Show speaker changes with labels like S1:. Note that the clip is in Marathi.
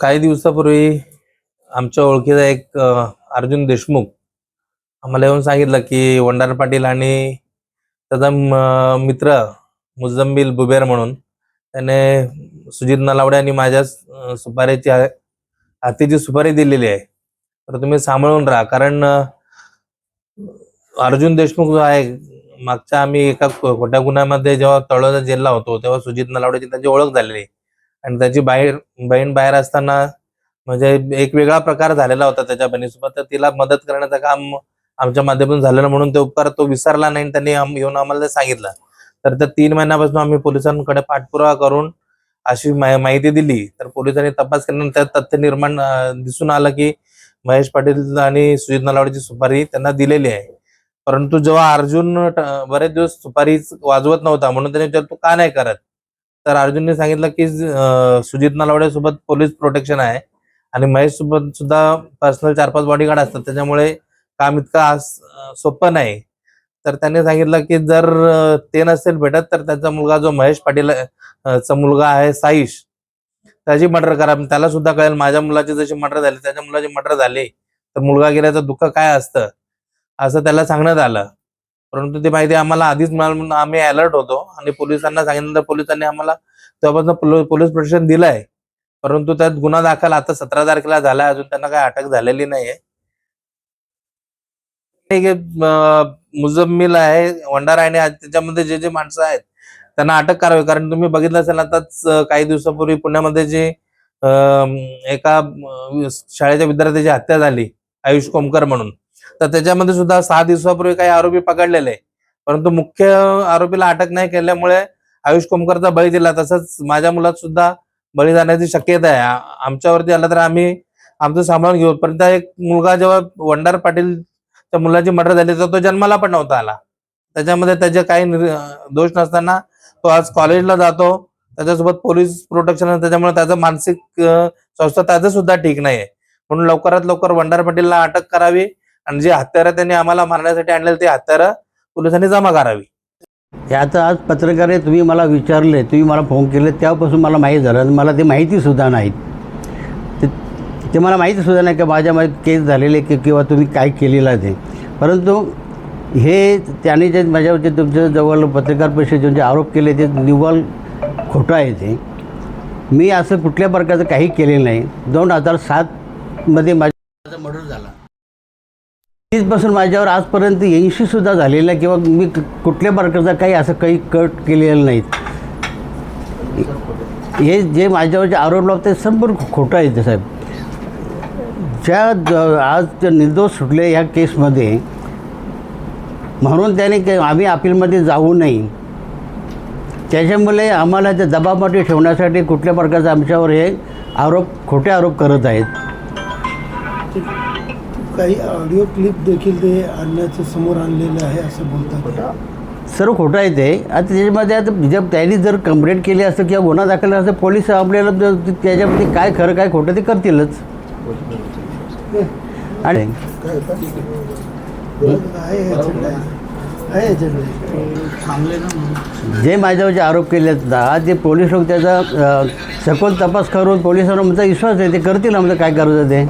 S1: काही दिवसापूर्वी आमच्या ओळखीचा एक अर्जुन देशमुख आम्हाला येऊन सांगितलं की वंडार पाटील आणि त्याचा मित्र मुजम्बिल बुबेर म्हणून त्याने सुजित नलावडे आणि माझ्या सुपारीची हातीची सुपारी दिलेली आहे. तर तुम्ही सांभाळून राहा. कारण अर्जुन देशमुख जो आहे मागच्या आम्ही एका खोट्या गुन्ह्यामध्ये जेव्हा तळोजा जेलला होतो तेव्हा सुजित नलावडेची त्यांची ओळख झालेली आणि त्याची बाहेर बहीण बाहेर असताना म्हणजे एक वेगळा प्रकार झालेला होता त्याच्या बहिणीसोबत. तर तिला मदत करण्याचं काम आमच्या माध्यमातून झालेलं म्हणून ते उपकार तो विसरला नाही त्यांनी येऊन आम्हाला सांगितलं. तर त्या तीन महिन्यापासून आम्ही पोलिसांकडे पाठपुरावा करून अशी माहिती दिली. तर पोलिसांनी तपास केल्यानंतर त्यात तथ्य निर्माण दिसून आलं की महेश पाटील आणि सुजित नलावडेची सुपारी त्यांना दिलेली आहे. परंतु जेव्हा अर्जुन बरेच दिवस सुपारी वाजवत नव्हता म्हणून त्याने तो तू का नाही करत? तर अर्जुनने सांगितलं की सुजित नलावडे सोबत पोलीस प्रोटेक्शन आहे. आणि महेश सोबत सुद्धा पर्सनल चार पाच बॉडीगार्ड असतात. त्याच्यामुळे काम इतकं सोपं नाही. तर त्याने सांगितलं की जर ते नसेल भेटत तर त्याचा मुलगा जो महेश पाटील चा मुलगा आहे साईश त्याची मर्डर करा. त्याला सुद्धा कळेल माझ्या मुलाची जशी मर्डर झाली त्याच्या मुलाची मर्डर झाली तर मुलगा गेल्याचं दुःख काय असतं? असं त्याला सांगण्यात आलं. परंतु ती माहिती आम्हाला आधीच मिळाली म्हणून आम्ही अलर्ट होतो. आणि पोलिसांना सांगितलं पोलिसांनी आम्हाला तेव्हापासून पोलीस प्रोटेक्शन दिलंय. परंतु त्यात गुन्हा दाखल आता सतरा तारखेला झालाय. अजून त्यांना काही अटक झालेली नाहीये. मुजम्मिल आहे. वंडारा आणि त्याच्यामध्ये जे जे माणसं आहेत त्यांना अटक करावी. कारण तुम्ही बघितलं असेल आताच काही दिवसापूर्वी पुण्यामध्ये जे एका शाळेच्या विद्यार्थ्याची हत्या झाली आयुष कोमकर म्हणून. तर त्याच्यामध्ये सुद्धा सहा दिवसापूर्वी काही आरोपी पकडलेले परंतु मुख्य आरोपीला अटक नाही केल्यामुळे आयुष कोमकरचा बळी दिला. तसंच माझ्या मुलात सुद्धा बळी जाण्याची शक्यता आहे. आमच्यावरती आला तर आम्ही आमचं सांभाळून घेऊ. परंतु एक मुलगा जेव्हा वंडार पाटील त्या मुलाची मर्डर झाली तर तो जन्माला पण नव्हता आला. त्याच्यामध्ये त्याचे काही दोष नसताना तो आज कॉलेजला जातो. त्याच्यासोबत पोलीस प्रोटेक्शन त्याच्यामुळे त्याचं मानसिक स्वास्थ्य त्याचं सुद्धा ठीक नाहीये. म्हणून लवकरात लवकर वंडार पाटीलला अटक करावी. आणि जे हत्यारं त्यांनी आम्हाला मारण्यासाठी आणलेलं ते हत्यारं पोलिसांनी जमा करावी.
S2: हे आज पत्रकारे तुम्ही मला विचारले तुम्ही मला फोन केले त्यापासून मला माहीत झालं आणि मला ते माहितीसुद्धा नाहीत. ते ते मला माहितीसुद्धा नाही की माझ्यामध्ये केस झालेले की किंवा तुम्ही काय केलेलं आहे ते. परंतु हे त्याने जे माझ्यावरती तुमच्या जवळ पत्रकार परिषदेचे जे आरोप केले ते निव्वळ खोटं आहे ते. मी असं कुठल्या प्रकारचं काही केलेलं नाही. दोन हजार सातमध्ये माझा मर्डर झाला. तीचपासून माझ्यावर आजपर्यंत ऐंशीसुद्धा झालेलं आहे किंवा मी कुठल्या प्रकारचा काही असं काही कट केलेलं नाहीत. हे जे माझ्यावर जे आरोप लावते ते संपूर्ण खोटं आहे ते साहेब. ज्या आज निर्दोष सुटले ह्या केसमध्ये म्हणून त्याने के आम्ही अपीलमध्ये जाऊ नये. त्याच्यामुळे आम्हाला त्या दबावामध्ये ठेवण्यासाठी कुठल्या प्रकारचं आमच्यावर हे आरोप खोटे आरोप करत आहेत.
S3: काही ऑडिओ क्लिप देखील ते आणण्याचं समोर आणलेलं आहे असं बोलतात.
S2: सर्व खोटं आहे ते. आता त्याच्यामध्ये आता जर त्यांनी जर कंप्लेंट केली असतं किंवा गुन्हा दाखल असतं पोलीस आपल्याला जर त्याच्यामध्ये काय खरं काय खोटं ते करतीलच. आणि
S3: काय होतं? आहे. ह्याच्याकडे आहे ह्याच्याकडे
S2: जे माझ्यावर जे आरोप केले आहेत ना जे पोलीस लोक त्याचा अ, सखोल तपास करून पोलिसांना आमचा विश्वास आहे ते करतील आमचं काय करायचं ते?